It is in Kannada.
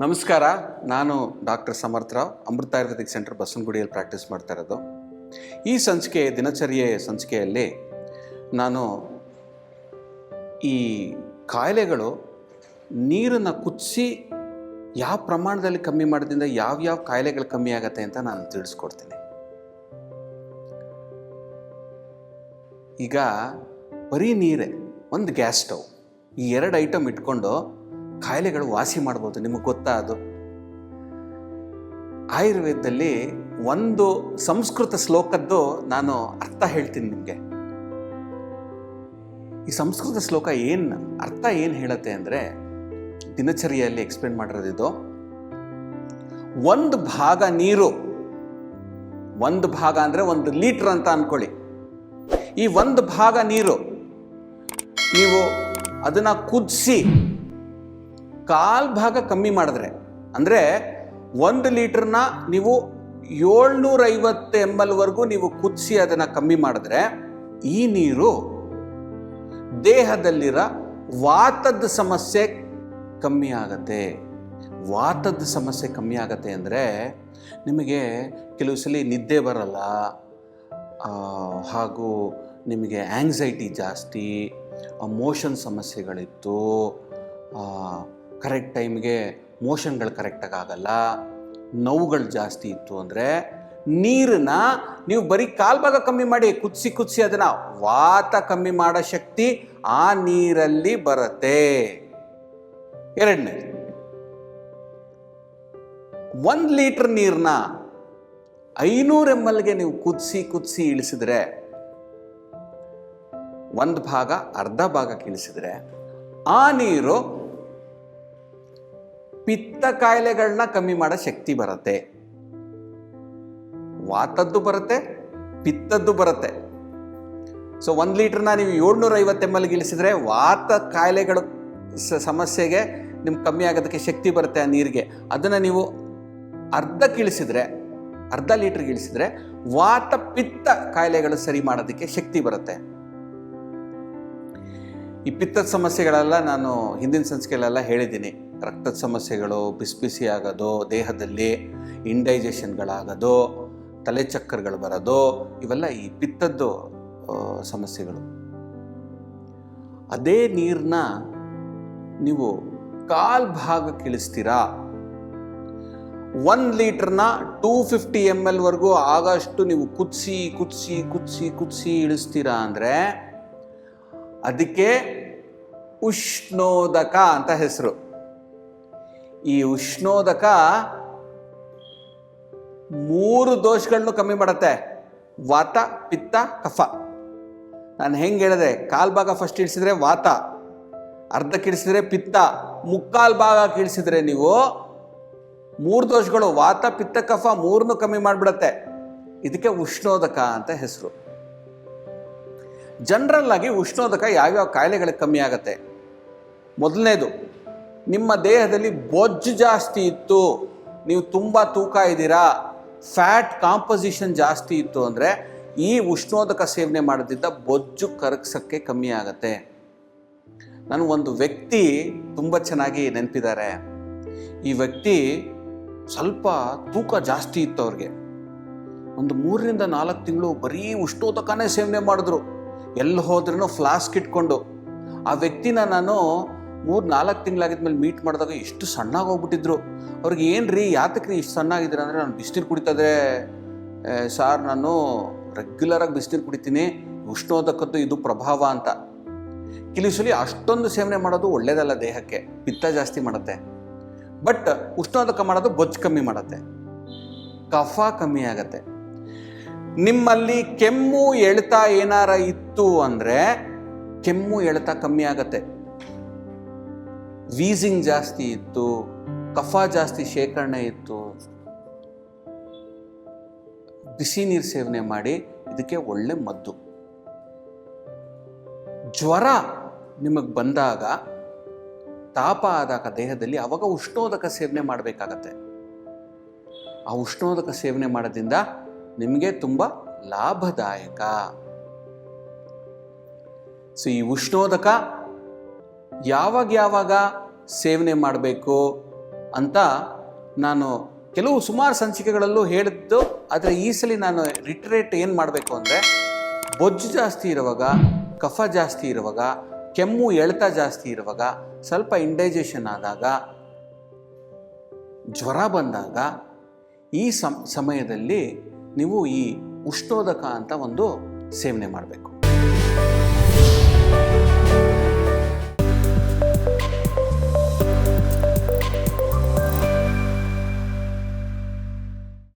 ನಮಸ್ಕಾರ, ನಾನು doctor Samartharao Amrita ayurvedic centre ಬಸವನಗುಡಿಯಲ್ಲಿ practice ಮಾಡ್ತಾ ಇರೋದು. ಈ ಸಂಚಿಕೆ, ದಿನಚರ್ಯೆ ಸಂಚಿಕೆಯಲ್ಲಿ ನಾನು ಈ ಕಾಯಿಲೆಗಳು ನೀರನ್ನು ಕುದಿಸಿ ಯಾವ ಪ್ರಮಾಣದಲ್ಲಿ ಕಮ್ಮಿ ಮಾಡೋದ್ರಿಂದ ಯಾವ್ಯಾವ ಕಾಯಿಲೆಗಳು ಕಮ್ಮಿ ಆಗುತ್ತೆ ಅಂತ ನಾನು ತಿಳಿಸ್ಕೊಡ್ತೀನಿ. ಈಗ ಬರೀ ನೀರೇ, ಒಂದು ಗ್ಯಾಸ್ ಸ್ಟವ್ ಈ ಎರಡು ಐಟಮ್ ಇಟ್ಕೊಂಡು ಕಾಯಿಲೆಗಳು ವಾಸಿ ಮಾಡ್ಬೋದು, ನಿಮಗೆ ಗೊತ್ತಾ ಅದು? ಆಯುರ್ವೇದದಲ್ಲಿ ಒಂದು ಸಂಸ್ಕೃತ ಶ್ಲೋಕದ್ದು ನಾನು ಅರ್ಥ ಹೇಳ್ತೀನಿ ನಿಮಗೆ. ಈ ಸಂಸ್ಕೃತ ಶ್ಲೋಕ ಏನು ಅರ್ಥ ಏನು ಹೇಳುತ್ತೆ ಅಂದರೆ, ದಿನಚರಿಯಲ್ಲಿ ಎಕ್ಸ್ಪ್ಲೇನ್ ಮಾಡಿರೋದಿದು ಒಂದು ಭಾಗ ನೀರು, ಒಂದು ಭಾಗ ಅಂದರೆ ಒಂದು ಲೀಟ್ರ್ ಅಂತ ಅನ್ಕೊಳ್ಳಿ. ಈ ಒಂದು ಭಾಗ ನೀರು, ನೀವು ಅದನ್ನು ಕುದಿಸಿ ಕಾಲ್ ಭಾಗ ಕಮ್ಮಿ ಮಾಡಿದ್ರೆ, ಅಂದರೆ ಒಂದು ಲೀಟ್ರನ್ನ ನೀವು ಏಳ್ನೂರ ಐವತ್ತು ಎಂ ಎಲ್ವರೆಗೂ ನೀವು ಕುದಿಸಿ ಅದನ್ನು ಕಮ್ಮಿ ಮಾಡಿದ್ರೆ, ಈ ನೀರು ದೇಹದಲ್ಲಿರೋ ವಾತದ ಸಮಸ್ಯೆ ಕಮ್ಮಿ ಆಗತ್ತೆ. ವಾತದ ಸಮಸ್ಯೆ ಕಮ್ಮಿ ಆಗತ್ತೆ ಅಂದರೆ ನಿಮಗೆ ಕೆಲವು ಸಲ ನಿದ್ದೆ ಬರಲ್ಲ ಹಾಗೂ ನಿಮಗೆ ಆ್ಯಂಗ್ಸೈಟಿ ಜಾಸ್ತಿ ಮೋಷನ್ ಸಮಸ್ಯೆಗಳಿತ್ತು ಕರೆಕ್ಟ್ ಟೈಮ್ಗೆ ಮೋಷನ್ಗಳು ಕರೆಕ್ಟಾಗಿ ಆಗಲ್ಲ. ನೋವುಗಳು ಜಾಸ್ತಿ ಇತ್ತು ಅಂದರೆ ನೀರನ್ನ ನೀವು ಬರೀ ಕಾಲ್ಭಾಗ ಕಮ್ಮಿ ಮಾಡಿ ಕುದಿಸಿ ಕುದಿಸಿ ಅದನ್ನು ವಾತ ಕಮ್ಮಿ ಮಾಡೋ ಶಕ್ತಿ ಆ ನೀರಲ್ಲಿ ಬರುತ್ತೆ. ಎರಡನೇ, ಒಂದು ಲೀಟ್ರ್ ನೀರನ್ನ ಐನೂರು ಎಂ ಎಲ್ಗೆ ನೀವು ಕುದಿಸಿ ಕುದಿಸಿ ಇಳಿಸಿದ್ರೆ, ಒಂದು ಭಾಗ, ಅರ್ಧ ಭಾಗಕ್ಕೆ ಇಳಿಸಿದ್ರೆ ಆ ನೀರು ಪಿತ್ತ ಕಾಯಿಲೆಗಳನ್ನ ಕಮ್ಮಿ ಮಾಡೋ ಶಕ್ತಿ ಬರುತ್ತೆ. ವಾತದ್ದು ಬರುತ್ತೆ, ಪಿತ್ತದ್ದು ಬರುತ್ತೆ. ಸೊ ಒಂದು ಲೀಟ್ರನ್ನ ನೀವು ಏಳ್ನೂರ ಐವತ್ತು ಎಂ ಎಲ್ಗೆ ಇಳಿಸಿದ್ರೆ ವಾತ ಕಾಯಿಲೆಗಳು ಸಮಸ್ಯೆಗೆ ನಿಮ್ಗೆ ಕಮ್ಮಿ ಆಗೋದಕ್ಕೆ ಶಕ್ತಿ ಬರುತ್ತೆ ಆ ನೀರಿಗೆ. ಅದನ್ನು ನೀವು ಅರ್ಧಕ್ಕೆ ಇಳಿಸಿದ್ರೆ ಅರ್ಧ ಲೀಟ್ರಿಗೆ ಇಳಿಸಿದ್ರೆ ವಾತ ಪಿತ್ತ ಕಾಯಿಲೆಗಳು ಸರಿ ಮಾಡೋದಕ್ಕೆ ಶಕ್ತಿ ಬರುತ್ತೆ. ಈ ಪಿತ್ತದ ಸಮಸ್ಯೆಗಳೆಲ್ಲ ನಾನು ಹಿಂದಿನ ಸಂಚಿಕೆಯಲ್ಲೆಲ್ಲ ಹೇಳಿದ್ದೀನಿ. ರಕ್ತದ ಸಮಸ್ಯೆಗಳು ಬಿಸಿ ಬಿಸಿ ಆಗೋದು, ದೇಹದಲ್ಲಿ ಇಂಡೈಜೆಷನ್ಗಳಾಗೋದು ತಲೆ ಚಕ್ಕರ್ಗಳು ಬರೋದು, ಇವೆಲ್ಲ ಈ ಪಿತ್ತದ್ದು ಸಮಸ್ಯೆಗಳು. ಅದೇ ನೀರನ್ನ ನೀವು ಕಾಲ್ ಭಾಗಕ್ಕೆ ಇಳಿಸ್ತೀರಾ ಒನ್ ಲೀಟ್ರನ್ನ ಟೂ ಫಿಫ್ಟಿ ಎಂ ಎಲ್ವರೆಗೂ ಆಗಷ್ಟು ನೀವು ಕುದಿಸಿ ಕುದಿಸಿ ಕುದಿಸಿ ಕುದಿಸಿ ಇಳಿಸ್ತೀರಾ ಅಂದರೆ ಅದಕ್ಕೆ ಉಷ್ಣೋದಕ ಅಂತ ಹೆಸರು. ಈ ಉಷ್ಣೋದಕ ಮೂರು ದೋಷಗಳನ್ನು ಕಮ್ಮಿ ಮಾಡುತ್ತೆ. ವಾತ, ಪಿತ್ತ, ಕಫ. ನಾನು ಹೆಂಗೆ ಹೇಳಿದೆ? ಕಾಲ್ ಭಾಗ ಫಸ್ಟ್ ಇಳಿಸಿದ್ರೆ ವಾತ, ಅರ್ಧ ಕಿಡಿಸಿದ್ರೆ ಪಿತ್ತ, ಮುಕ್ಕಾಲ್ ಭಾಗ ಕಿಡಿಸಿದ್ರೆ ನೀವು ಮೂರು ದೋಷಗಳು, ವಾತ, ಪಿತ್ತ, ಕಫ ಮೂರನ್ನು ಕಮ್ಮಿ ಮಾಡಿಬಿಡತ್ತೆ. ಇದಕ್ಕೆ ಉಷ್ಣೋದಕ ಅಂತ ಹೆಸರು. ಜನರಲ್ ಆಗಿ ಉಷ್ಣೋದಕ ಯಾವ್ಯಾವ ಕಾಯಿಲೆಗಳಿಗೆ ಕಮ್ಮಿ ಆಗತ್ತೆ? ಮೊದಲನೇದು ನಿಮ್ಮ ದೇಹದಲ್ಲಿ ಬೊಜ್ಜು ಜಾಸ್ತಿ ಇತ್ತು, ನೀವು ತುಂಬ ತೂಕ ಇದ್ದೀರಾ ಫ್ಯಾಟ್ ಕಾಂಪೊಸಿಷನ್ ಜಾಸ್ತಿ ಇತ್ತು ಅಂದರೆ ಈ ಉಷ್ಣೋದಕ ಸೇವನೆ ಮಾಡೋದ್ರಿಂದ ಬೊಜ್ಜು ಕರಗ್ಸೋಕ್ಕೆ ಕಮ್ಮಿ ಆಗತ್ತೆ. ನಾನು ಒಂದು ವ್ಯಕ್ತಿ ತುಂಬ ಚೆನ್ನಾಗಿ ನೆನಪಿದ್ದಾರೆ. ಈ ವ್ಯಕ್ತಿ ಸ್ವಲ್ಪ ತೂಕ ಜಾಸ್ತಿ ಇತ್ತು ಅವ್ರಿಗೆ. ಒಂದು ಮೂರರಿಂದ ನಾಲ್ಕು ತಿಂಗಳು ಬರೀ ಉಷ್ಣೋದಕನೇ ಸೇವನೆ ಮಾಡಿದ್ರು. ಎಲ್ಲಿ ಹೋದ್ರೂ ಫ್ಲಾಸ್ಕ್ ಇಟ್ಕೊಂಡು. ಆ ವ್ಯಕ್ತಿನ ನಾನು ಮೂರು ನಾಲ್ಕು ತಿಂಗಳಾಗಿದ್ಮೇಲೆ ಮೀಟ್ ಮಾಡಿದಾಗ ಎಷ್ಟು ಸಣ್ಣಾಗಿ ಹೋಗ್ಬಿಟ್ಟಿದ್ರು. ಅವ್ರಿಗೆ ಏನು ರೀ ಯಾತಕ್ರಿ ಇಷ್ಟು ಸಣ್ಣಾಗಿದ್ದೀರ ಅಂದರೆ ನಾನು ಬಿಸಿನೀರು ಕುಡಿತಾಯಿದ್ರೆ ಸಾರ್ ನಾನು ರೆಗ್ಯುಲರಾಗಿ ಬಿಸಿನೀರು ಕುಡಿತೀನಿ, ಉಷ್ಣೋದಕದ್ದು ಇದು ಪ್ರಭಾವ ಅಂತ. ಕೆಲವು ಸಲ ಅಷ್ಟೊಂದು ಸೇವನೆ ಮಾಡೋದು ಒಳ್ಳೇದಲ್ಲ ದೇಹಕ್ಕೆ, ಪಿತ್ತ ಜಾಸ್ತಿ ಮಾಡುತ್ತೆ. ಬಟ್ ಉಷ್ಣೋದಕ ಮಾಡೋದು ಬೊಜ್ಜು ಕಮ್ಮಿ ಮಾಡುತ್ತೆ. ಕಫ ಕಮ್ಮಿ ಆಗತ್ತೆ. ನಿಮ್ಮಲ್ಲಿ ಕೆಮ್ಮು, ಎಳ್ತಾ ಏನಾರ ಇತ್ತು ಅಂದರೆ ಕೆಮ್ಮು, ಎಳ್ತಾ ಕಮ್ಮಿ ಆಗತ್ತೆ. ವೀಸಿಂಗ್ ಜಾಸ್ತಿ ಇತ್ತು, ಕಫ ಜಾಸ್ತಿ ಶೇಖರಣೆ ಇತ್ತು. ಬಿಸಿ ನೀರು ಸೇವನೆ ಮಾಡಿ ಇದಕ್ಕೆ ಒಳ್ಳೆ ಮದ್ದು. ಜ್ವರ ನಿಮಗೆ ಬಂದಾಗ, ತಾಪ ಆದಾಗ ದೇಹದಲ್ಲಿ ಅವಾಗ ಉಷ್ಣೋದಕ ಸೇವನೆ ಮಾಡಬೇಕಾಗತ್ತೆ. ಆ ಉಷ್ಣೋದಕ ಸೇವನೆ ಮಾಡೋದ್ರಿಂದ ನಿಮಗೆ ತುಂಬ ಲಾಭದಾಯಕ. ಸೊ ಈ ಉಷ್ಣೋದಕ ಯಾವಾಗ ಯಾವಾಗ ಸೇವನೆ ಮಾಡಬೇಕು ಅಂತ ನಾನು ಕೆಲವು ಸುಮಾರು ಸಂಚಿಕೆಗಳಲ್ಲೂ ಹೇಳಿದ್ದು, ಆದರೆ ಈ ಸಲ ನಾನು ರಿಟ್ರೇಟ್ ಏನು ಮಾಡಬೇಕು ಅಂದರೆ, ಬೊಜ್ಜು ಜಾಸ್ತಿ ಇರುವಾಗ, ಕಫ ಜಾಸ್ತಿ ಇರುವಾಗ, ಕೆಮ್ಮು, ಎಳ್ತ ಜಾಸ್ತಿ ಇರುವಾಗ, ಸ್ವಲ್ಪ ಇಂಡೈಜೆಷನ್ ಆದಾಗ, ಜ್ವರ ಬಂದಾಗ, ಈ ಸಮ್, ಸಮಯದಲ್ಲಿ ನೀವು ಈ ಉಷ್ಣೋದಕ ಅಂತ ಒಂದು ಸೇವನೆ ಮಾಡಬೇಕು.